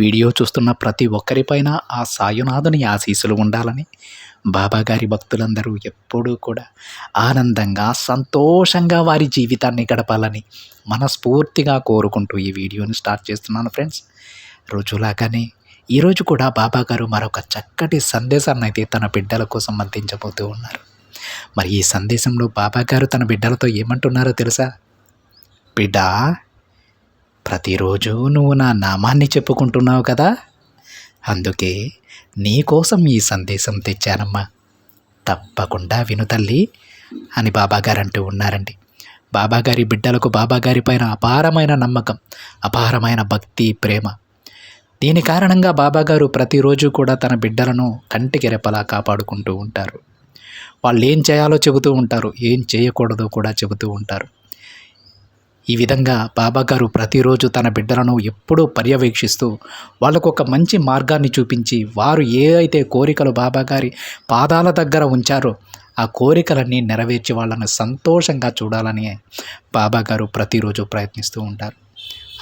Video చూస్తున్న ప్రతి ఒక్కరిపైన ఆ సాయునాథుని ఆశీస్సులు ఉండాలని బాబాగారి భక్తులందరూ ఎప్పుడూ కూడా ఆనందంగా సంతోషంగా వారి జీవితాన్ని గడపాలని మనస్ఫూర్తిగా కోరుకుంటూ ఈ వీడియోని స్టార్ట్ చేస్తున్నాను ఫ్రెండ్స్. రోజులాగానే ఈరోజు కూడా బాబాగారు మరొక చక్కటి సందేశాన్ని అయితే తన బిడ్డల కోసం అందించబోతూ ఉన్నారు. మరి ఈ సందేశంలో బాబాగారు తన బిడ్డలతో ఏమంటున్నారో తెలుసా? బిడ్డా ప్రతిరోజు నువ్వు నా నామాన్ని చెప్పుకుంటున్నావు కదా? అందుకే నీకోసం ఈ సందేశం తెచ్చానమ్మా. తప్పకుండా విను తల్లి అని బాబాగారు అంటూ ఉన్నారండి. బాబాగారి బిడ్డలకు బాబాగారి పైన అపారమైన నమ్మకం అపారమైన భక్తి ప్రేమ. దీని కారణంగా బాబాగారు ప్రతిరోజు కూడా తన బిడ్డలను కంటికి రెప్పలా కాపాడుకుంటూ ఉంటారు. వాళ్ళు ఏం చేయాలో చెబుతూ ఉంటారు ఏం చేయకూడదో కూడా చెబుతూ ఉంటారు. ఈ విధంగా బాబాగారు ప్రతిరోజు తన బిడ్డలను ఎప్పుడూ పర్యవేక్షిస్తూ వాళ్ళకు ఒక మంచి మార్గాన్ని చూపించి వారు ఏ అయితే కోరికలు బాబాగారి పాదాల దగ్గర ఉంచారో ఆ కోరికలన్నీ నెరవేర్చి వాళ్ళని సంతోషంగా చూడాలని బాబాగారు ప్రతిరోజు ప్రయత్నిస్తూ ఉంటారు.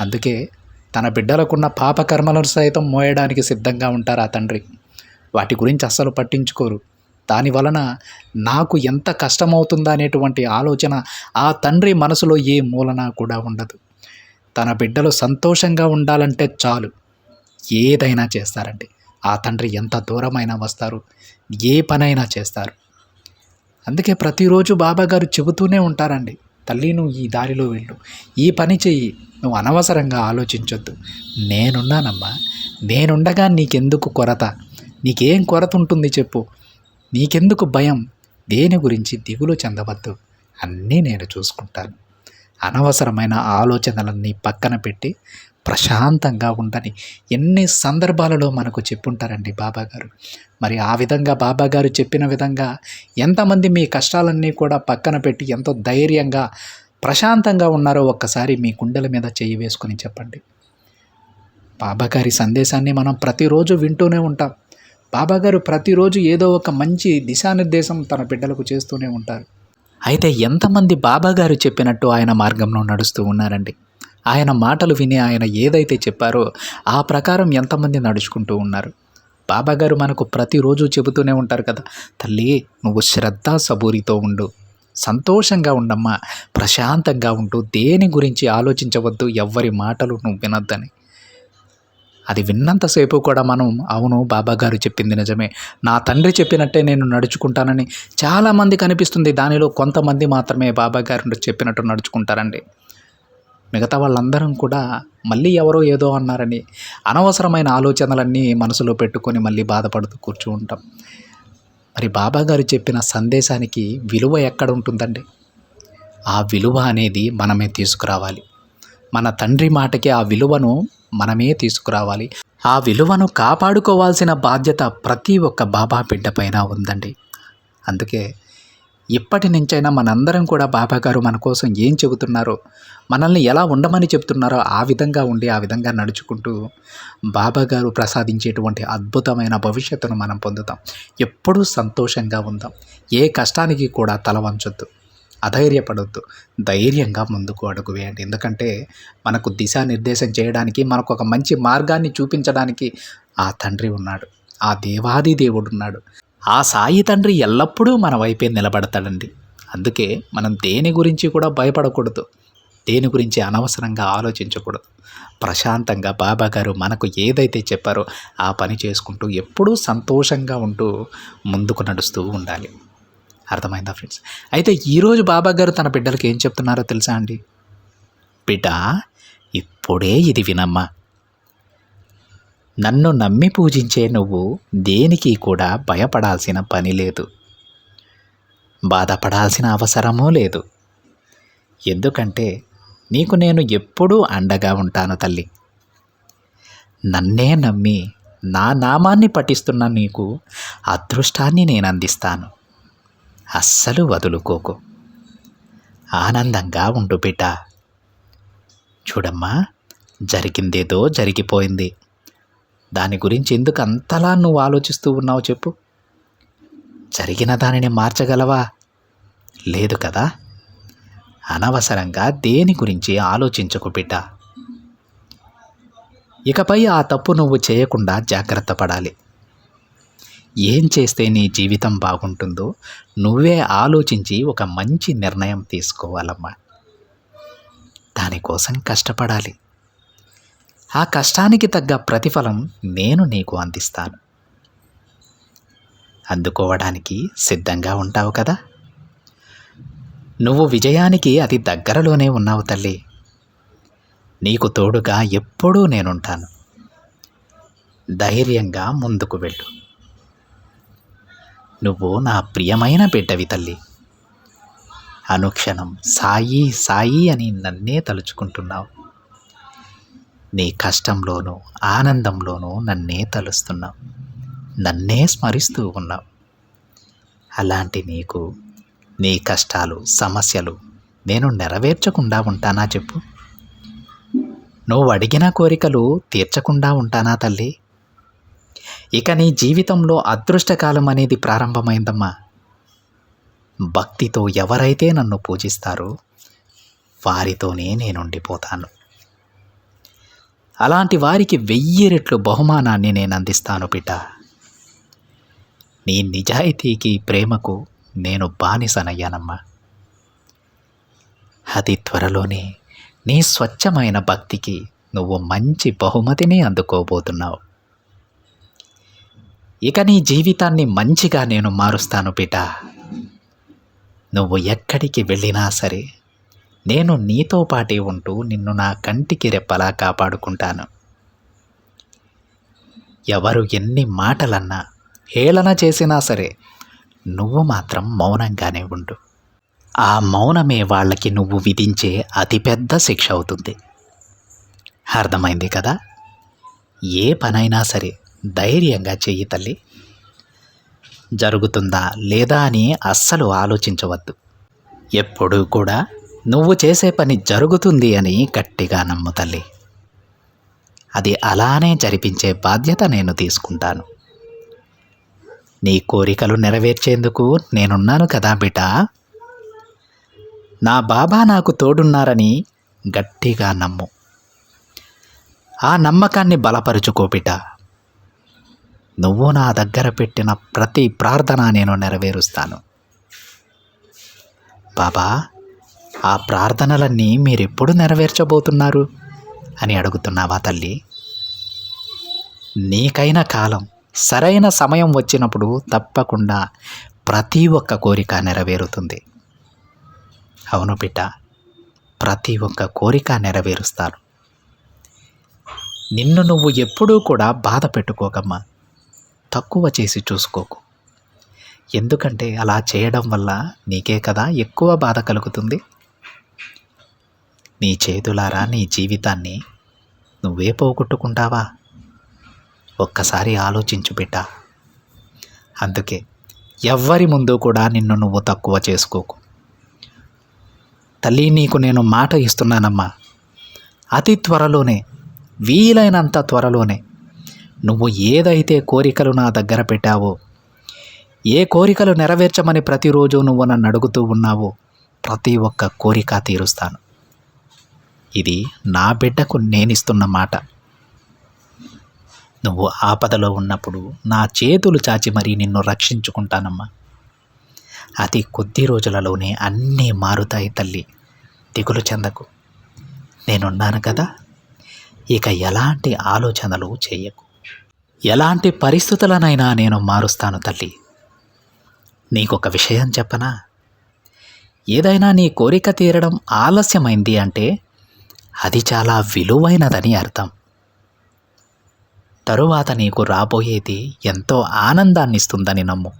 అందుకే తన బిడ్డలకున్న పాపకర్మలను సైతం మోయడానికి సిద్ధంగా ఉంటారు ఆ తండ్రి? వాటి గురించి అస్సలు పట్టించుకోరు. దాని వలన నాకు ఎంత కష్టమవుతుందా అనేటువంటి ఆలోచన ఆ తండ్రి మనసులో ఏ మూలన కూడా ఉండదు. తన బిడ్డలు సంతోషంగా ఉండాలంటే చాలు. ఏదైనా చేస్తారండి. ఆ తండ్రి ఎంత దూరమైనా వస్తారు. ఏ పనైనా చేస్తారు. అందుకే ప్రతిరోజు బాబాగారు చెబుతూనే ఉంటారండి. తల్లి నువ్వు ఈ దారిలో వెళ్ళు. ఈ పని చెయ్యి. నువ్వు అనవసరంగా ఆలోచించొద్దు. నేనున్నానమ్మా. నేనుండగా నీకెందుకు కొరత? నీకేం కొరత ఉంటుంది చెప్పు. నీకెందుకు భయం? దేని గురించి దిగులు చెందవద్దు. అన్నీ నేను చూసుకుంటాను. అనవసరమైన ఆలోచనలన్నీ పక్కన పెట్టి ప్రశాంతంగా ఉండని ఎన్ని సందర్భాలలో మనకు చెప్పుంటారండి బాబాగారు. మరి ఆ విధంగా బాబాగారు చెప్పిన విధంగా ఎంతమంది మీ కష్టాలన్నీ కూడా పక్కన పెట్టి ఎంతో ధైర్యంగా ప్రశాంతంగా ఉన్నారో ఒక్కసారి మీ కుండల మీద చేయి వేసుకొని చెప్పండి. బాబాగారి సందేశాన్ని మనం ప్రతిరోజు వింటూనే ఉంటాం. బాబాగారు ప్రతిరోజు ఏదో ఒక మంచి దిశానిర్దేశం తన బిడ్డలకు చేస్తూనే ఉంటారు. అయితే ఎంతమంది బాబాగారు చెప్పినట్టు ఆయన మార్గంలో నడుస్తూ ఉన్నారండి? ఆయన మాటలు విని ఆయన ఏదైతే చెప్పారో ఆ ప్రకారం ఎంతమంది నడుచుకుంటూ ఉన్నారు? బాబాగారు మనకు ప్రతిరోజు చెబుతూనే ఉంటారు కదా తల్లి నువ్వు శ్రద్ధ సబూరితో ఉండు. సంతోషంగా ఉండమ్మా. ప్రశాంతంగా ఉంటూ దేని గురించి ఆలోచించవద్దు. ఎవ్వరి మాటలు నువ్వు వినొద్దని. అది విన్నంతసేపు కూడా మనం అవును బాబాగారు చెప్పింది నిజమే. నా తండ్రి చెప్పినట్టే నేను నడుచుకుంటానని చాలామంది కనిపిస్తుంది దానిలో కొంతమంది మాత్రమే బాబా గారు చెప్పినట్టు నడుచుకుంటారండి. మిగతా వాళ్ళందరం కూడా మళ్ళీ ఎవరో ఏదో అన్నారని అనవసరమైన ఆలోచనలన్నీ మనసులో పెట్టుకొని మళ్ళీ బాధపడుతూ కూర్చు ఉంటాం. మరి బాబా గారు చెప్పిన సందేశానికి విలువ ఎక్కడ ఉంటుందండి? ఆ విలువ అనేది మనమే తీసుకురావాలి. మన తండ్రి మాటకి ఆ విలువను మనమే తీసుకురావాలి. ఆ విలువను కాపాడుకోవాల్సిన బాధ్యత ప్రతి ఒక్క బాబా బిడ్డపైన ఉందండి. అందుకే ఇప్పటి నుంచైనా మనందరం కూడా బాబా గారు మన కోసం ఏం చెబుతున్నారో మనల్ని ఎలా ఉండమని చెప్తున్నారో ఆ విధంగా ఉండి ఆ విధంగా నడుచుకుంటూ బాబా గారు ప్రసాదించేటువంటి అద్భుతమైన భవిష్యత్తును మనం పొందుతాం. ఎప్పుడూ సంతోషంగా ఉందాం. ఏ కష్టానికి కూడా తల వంచొద్దు. అధైర్యపడొద్దు. ధైర్యంగా ముందుకు అడుగు వేయండి ఎందుకంటే మనకు దిశానిర్దేశం చేయడానికి మనకు ఒక మంచి మార్గాన్ని చూపించడానికి ఆ తండ్రి ఉన్నాడు. ఆ దేవాది దేవుడు ఉన్నాడు. ఆ సాయి తండ్రి ఎల్లప్పుడూ మన వైపే నిలబడతాడండి. అందుకే మనం దేని గురించి కూడా భయపడకూడదు. దేని గురించి అనవసరంగా ఆలోచించకూడదు. ప్రశాంతంగా బాబా గారు మనకు ఏదైతే చెప్పారో ఆ పని చేసుకుంటూ ఎప్పుడూ సంతోషంగా ఉంటూ ముందుకు నడుస్తూ ఉండాలి. అర్థమైందా ఫ్రెండ్స్ అయితే ఈరోజు బాబా గారు తన బిడ్డలకు ఏం చెప్తున్నారో తెలుసా అండి? బిడ్డ ఇప్పుడే ఇది వినమ్మా. నన్ను నమ్మి పూజించే నువ్వు దేనికి కూడా భయపడాల్సిన పని లేదు. బాధపడాల్సిన అవసరమూ లేదు. ఎందుకంటే నీకు నేను ఎప్పుడూ అండగా ఉంటాను తల్లి. నన్నే నమ్మి నా నామాన్ని పఠిస్తున్న నీకు అదృష్టాన్ని నేను అందిస్తాను. అస్సలు వదులుకోకు. ఆనందంగా ఉండు బిడ్డ. చూడమ్మా జరిగిందేదో జరిగిపోయింది. దాని గురించి ఎందుకు అంతలా నువ్వు ఆలోచిస్తూ ఉన్నావు చెప్పు. జరిగిన దానిని మార్చగలవా? లేదు కదా. అనవసరంగా దేని గురించి ఆలోచించకు బిడ్డ. ఇకపై ఆ తప్పు నువ్వు చేయకుండా జాగ్రత్త పడాలి. ఏం చేస్తే నీ జీవితం బాగుంటుందో నువ్వే ఆలోచించి ఒక మంచి నిర్ణయం తీసుకోవాలమ్మా. దానికోసం కష్టపడాలి. ఆ కష్టానికి తగ్గ ప్రతిఫలం నేను నీకు అందిస్తాను. అందుకోవడానికి సిద్ధంగా ఉంటావు కదా? నువ్వు విజయానికి అతి దగ్గరలోనే ఉన్నావు తల్లి. నీకు తోడుగా ఎప్పుడూ నేనుంటాను. ధైర్యంగా ముందుకు వెళ్ళు. నువ్వు నా ప్రియమైన బిడ్డవి తల్లి. అనుక్షణం సాయి సాయి అని నన్నే తలుచుకుంటున్నావు. నీ కష్టంలోనూ ఆనందంలోనూ నన్నే తలుస్తున్నావు. నన్నే స్మరిస్తూ ఉన్నావు. అలాంటి నీకు నీ కష్టాలు సమస్యలు నేను నెరవేర్చకుండా ఉంటానా చెప్పు? నువ్వు అడిగిన కోరికలు తీర్చకుండా ఉంటానా తల్లి? ఇక నీ జీవితంలో అదృష్టకాలం అనేది ప్రారంభమైందమ్మా. భక్తితో ఎవరైతే నన్ను పూజిస్తారో వారితోనే నేనుండిపోతాను. అలాంటి వారికి వెయ్యి రెట్లు బహుమానాన్ని నేను అందిస్తాను బిడ్డ నీ నిజాయితీకి ప్రేమకు నేను బానిసనయ్యానమ్మా. అతి త్వరలోనే నీ స్వచ్ఛమైన భక్తికి నువ్వు మంచి బహుమతిని అందుకోబోతున్నావు. ఇక నీ జీవితాన్ని మంచిగా నేను మారుస్తాను బిడ్డ. నువ్వు ఎక్కడికి వెళ్ళినా సరే నేను నీతో పాటే ఉంటూ నిన్ను నా కంటికి రెప్పలా కాపాడుకుంటాను. ఎవరు ఎన్ని మాటలన్నా హేళన చేసినా సరే నువ్వు మాత్రం మౌనంగానే ఉండు. ఆ మౌనమే వాళ్ళకి నువ్వు విధించే అతిపెద్ద శిక్ష అవుతుంది. అర్థమైంది కదా? ఏ పనైనా సరే ధైర్యంగా చెయ్యి తల్లి. జరుగుతుందా లేదా అని అస్సలు ఆలోచించవద్దు. ఎప్పుడూ కూడా నువ్వు చేసే పని జరుగుతుంది అని గట్టిగా నమ్ము తల్లి. అది అలానే జరిపించే బాధ్యత నేను తీసుకుంటాను. నీ కోరికలు నెరవేర్చేందుకు నేనున్నాను కదా బిడ్డ. నా బాబా నాకు తోడున్నారని గట్టిగా నమ్ము. ఆ నమ్మకాన్ని బలపరుచుకో బిడ్డ. నువ్వు నా దగ్గర పెట్టిన ప్రతి ప్రార్థన నేను నెరవేరుస్తాను. బాబా ఆ ప్రార్థనలన్నీ మీరెప్పుడు నెరవేర్చబోతున్నారు? అని అడుగుతున్నావా తల్లి? నీకైన కాలం సరైన సమయం వచ్చినప్పుడు తప్పకుండా ప్రతి ఒక్క కోరిక నెరవేరుతుంది. అవును బిడ్డ ప్రతి ఒక్క కోరిక నెరవేరుస్తాను. నిన్ను నువ్వు ఎప్పుడూ కూడా బాధ పెట్టుకోకమ్మా. తక్కువ చేసి చూసుకోకు. ఎందుకంటే అలా చేయడం వల్ల నీకే కదా ఎక్కువ బాధ కలుగుతుంది. నీ చేతులారా నీ జీవితాన్ని నువ్వే పోగొట్టుకుంటావా? ఒక్కసారి ఆలోచించు బిడ్డ. అందుకే ఎవ్వరి ముందు కూడా నిన్ను నువ్వు తక్కువ చేసుకోకు. తల్లి నీకు నేను మాట ఇస్తున్నానమ్మా. అతి త్వరలోనే వీలైనంత త్వరలోనే నువ్వు ఏదైతే కోరికలు నా దగ్గర పెట్టావో ఏ కోరికలు నెరవేర్చమని ప్రతిరోజు నువ్వు నన్ను అడుగుతూ ఉన్నావో ప్రతి ఒక్క కోరిక తీరుస్తాను. ఇది నా బిడ్డకు నేనిస్తున్న మాట. నువ్వు ఆపదలో ఉన్నప్పుడు నా చేతులు చాచి మరీ నిన్ను రక్షించుకుంటానమ్మా. అతి కొద్ది రోజులలోనే అన్నీ మారుతాయి తల్లి దిగులు చెందకు. నేనున్నాను కదా ఇక ఎలాంటి ఆలోచనలు చేయకు. ఎలాంటి పరిస్థితులనైనా నేను మారుస్తాను తల్లి. నీకొక విషయం చెప్పనా? ఏదైనా నీ కోరిక తీరడం ఆలస్యమైంది అంటే అది చాలా విలువైనదని అర్థం. తరువాత నీకు రాబోయేది ఎంతో ఆనందాన్నిస్తుందని నమ్ము.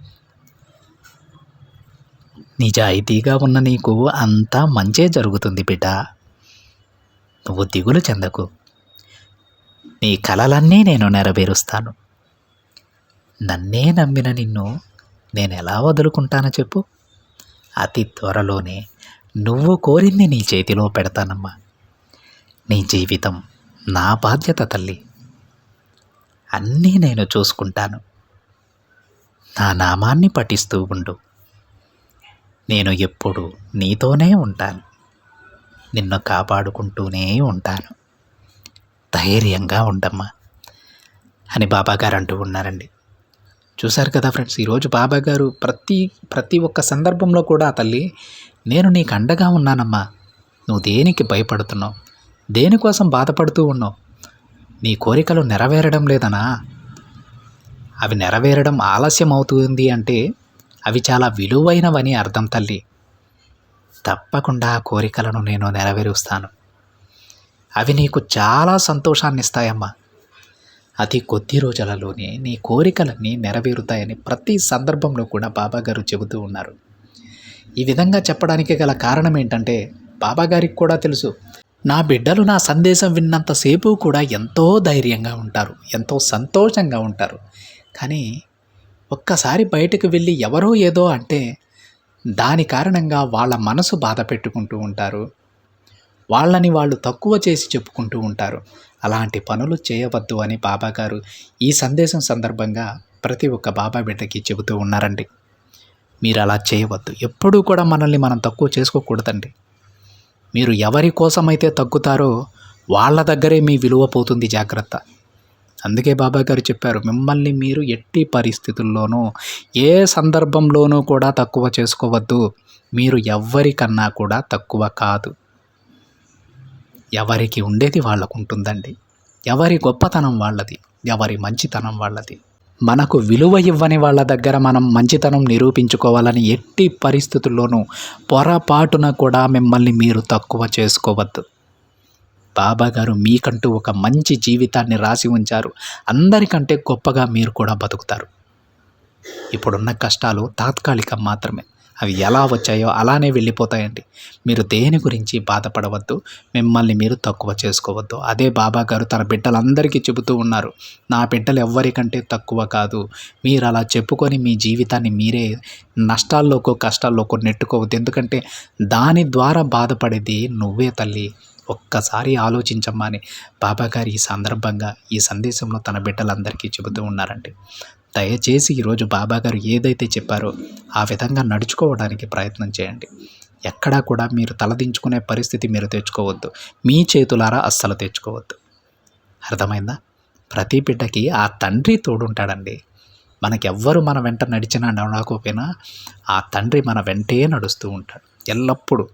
నిజాయితీగా ఉన్న నీకు అంతా మంచే జరుగుతుంది బిడ్డ. నువ్వు దిగులు చెందకు. నీ కలలన్నీ నేను నెరవేరుస్తాను. నన్నే నమ్మిన నిన్ను నేను ఎలా వదులుకుంటానో చెప్పు. అతి త్వరలోనే నువ్వు కోరింది నీ చేతిలో పెడతానమ్మా. నీ జీవితం నా బాధ్యత తల్లి. అన్నీ నేను చూసుకుంటాను. నా నామాన్ని పఠిస్తూ ఉండు. నేను ఎప్పుడు నీతోనే ఉంటాను. నిన్ను కాపాడుకుంటూనే ఉంటాను. ధైర్యంగా ఉండమ్మా అని బాబాగారు అంటూ ఉన్నారండి. చూశారు కదా ఫ్రెండ్స్ ఈరోజు బాబాగారు ప్రతి ప్రతి ఒక్క సందర్భంలో కూడా తల్లి నేను నీకు అండగా ఉన్నానమ్మా. నువ్వు దేనికి భయపడుతున్నావు? దేనికోసం బాధపడుతూ ఉన్నావు? నీ కోరికలు నెరవేరడం లేదనా? అవి నెరవేరడం ఆలస్యం అవుతుంది అంటే అవి చాలా విలువైనవని అర్థం తల్లి. తప్పకుండా ఆ కోరికలను నేను నెరవేరుస్తాను. అవి నీకు చాలా సంతోషాన్ని ఇస్తాయమ్మా అతి కొద్ది రోజులలోనే నీ కోరికలన్నీ నెరవేరుతాయని ప్రతి సందర్భంలో కూడా బాబాగారు చెబుతూ ఉన్నారు. ఈ విధంగా చెప్పడానికి గల కారణం ఏంటంటే బాబాగారికి కూడా తెలుసు. నా బిడ్డలు నా సందేశం విన్నంతసేపు కూడా ఎంతో ధైర్యంగా ఉంటారు ఎంతో సంతోషంగా ఉంటారు. కానీ ఒక్కసారి బయటకు వెళ్ళి ఎవరో ఏదో అంటే దాని కారణంగా వాళ్ళ మనసు బాధ పెట్టుకుంటూ ఉంటారు. వాళ్ళని వాళ్ళు తక్కువ చేసి చెప్పుకుంటూ ఉంటారు. అలాంటి పనులు చేయవద్దు అని బాబాగారు ఈ సందేశం సందర్భంగా ప్రతి ఒక్క బాబా బిడ్డకి చెబుతూ ఉన్నారండి. మీరు అలా చేయవద్దు. ఎప్పుడూ కూడా మనల్ని మనం తక్కువ చేసుకోకూడదండి. మీరు ఎవరి కోసమైతే తగ్గుతారో వాళ్ళ దగ్గరే మీ విలువ పోతుంది జాగ్రత్త. అందుకే బాబా గారు చెప్పారు మిమ్మల్ని మీరు ఎట్టి పరిస్థితుల్లోనూ ఏ సందర్భంలోనూ కూడా తక్కువ చేసుకోవద్దు. మీరు ఎవ్వరికన్నా కూడా తక్కువ కాదు. ఎవరికి ఉండేది వాళ్ళకు ఉంటుందండి ఎవరి గొప్పతనం వాళ్ళది ఎవరి మంచితనం వాళ్ళది. మనకు విలువ ఇవ్వని వాళ్ళ దగ్గర మనం మంచితనం నిరూపించుకోవాలని ఎట్టి పరిస్థితుల్లోనూ పొరపాటున కూడా మిమ్మల్ని మీరు తక్కువ చేసుకోవద్దు. బాబా గారు మీకంటూ ఒక మంచి జీవితాన్ని రాసి ఉంచారు. అందరికంటే గొప్పగా మీరు కూడా బతుకుతారు. ఇప్పుడున్న కష్టాలు తాత్కాలికం మాత్రమే. అవి ఎలా వచ్చాయో అలానే వెళ్ళిపోతాయండి. మీరు దేని గురించి బాధపడవద్దు మిమ్మల్ని మీరు తక్కువ చేసుకోవద్దు. అదే బాబా గారు తన బిడ్డలందరికీ చెబుతూ ఉన్నారు నా బిడ్డలు ఎవ్వరికంటే తక్కువ కాదు. మీరు అలా చెప్పుకొని మీ జీవితాన్ని మీరే నష్టాల్లోకో కష్టాల్లోకో నెట్టుకోవద్దు. ఎందుకంటే దాని ద్వారా బాధపడేది నువ్వే తల్లి. ఒక్కసారి ఆలోచించమ్మా అని బాబాగారు ఈ సందర్భంగా ఈ సందేశంలో తన బిడ్డలందరికీ చెబుతూ ఉన్నారండి. దయచేసి ఈరోజు బాబాగారు ఏదైతే చెప్పారో ఆ విధంగా నడుచుకోవడానికి ప్రయత్నం చేయండి. ఎక్కడా కూడా మీరు తలదించుకునే పరిస్థితి మీరు తెచ్చుకోవద్దు. మీ చేతులారా అస్సలు తెచ్చుకోవద్దు. అర్థమైందా? ప్రతి బిడ్డకి ఆ తండ్రి తోడుంటాడండి. మనకెవ్వరు మన వెంట నడిచినా నడవకపోయినా ఆ తండ్రి మన వెంటే నడుస్తూ ఉంటాడు. ఎల్లప్పుడూ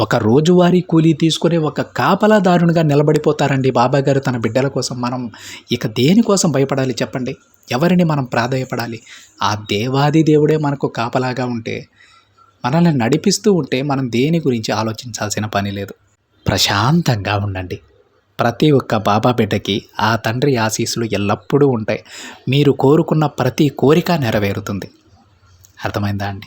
ఒక రోజువారీ కూలీ తీసుకునే ఒక కాపలాదారునిగా నిలబడిపోతారండి బాబా గారు తన బిడ్డల కోసం. మనం ఇక దేనికోసం భయపడాలి చెప్పండి? ఎవరిని మనం ప్రాధాయపడాలి? ఆ దేవాది దేవుడే మనకు కాపలాగా ఉంటే మనల్ని నడిపిస్తూ ఉంటే మనం దేని గురించి ఆలోచించాల్సిన పని లేదు. ప్రశాంతంగా ఉండండి. ప్రతి ఒక్క బాబా బిడ్డకి ఆ తండ్రి ఆశీస్సులు ఎల్లప్పుడూ ఉంటాయి. మీరు కోరుకున్న ప్రతి కోరిక నెరవేరుతుంది. అర్థమైందా అండి?